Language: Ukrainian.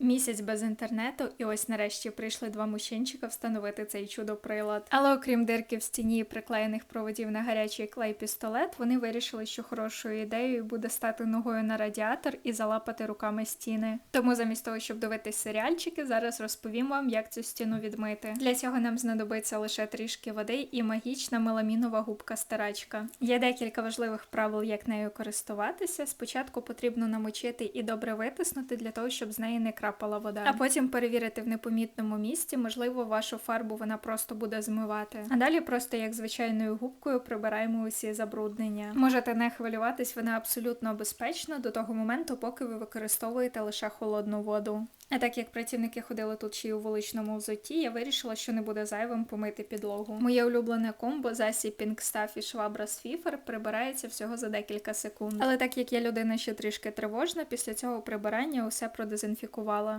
Місяць без інтернету, і ось нарешті прийшли два мужчинчика встановити цей чудо-прилад. Але окрім дирки в стіні і приклеєних проводів на гарячий клей пістолет, вони вирішили, що хорошою ідеєю буде стати ногою на радіатор і залапати руками стіни. Тому замість того, щоб дивитись серіальчики, зараз розповім вам, як цю стіну відмити. Для цього нам знадобиться лише трішки води і магічна меламінова губка стирачка. Є декілька важливих правил, як нею користуватися. Спочатку потрібно намочити і добре витиснути для того, щоб з неї не крапала вода. А потім перевірити в непомітному місці, можливо, вашу фарбу вона просто буде змивати. А далі просто як звичайною губкою прибираємо усі забруднення. Можете не хвилюватись, вона абсолютно безпечна до того моменту, поки ви використовуєте лише холодну воду. А так як працівники ходили тут ще й у вуличному взутті, я вирішила, що не буде зайвим помити підлогу. Моє улюблене комбо засіб Пінкстаф і швабра з фіфер прибирається всього за декілька секунд. Але так як я людина ще трішки тривожна, після цього прибирання усе продезінфікувала.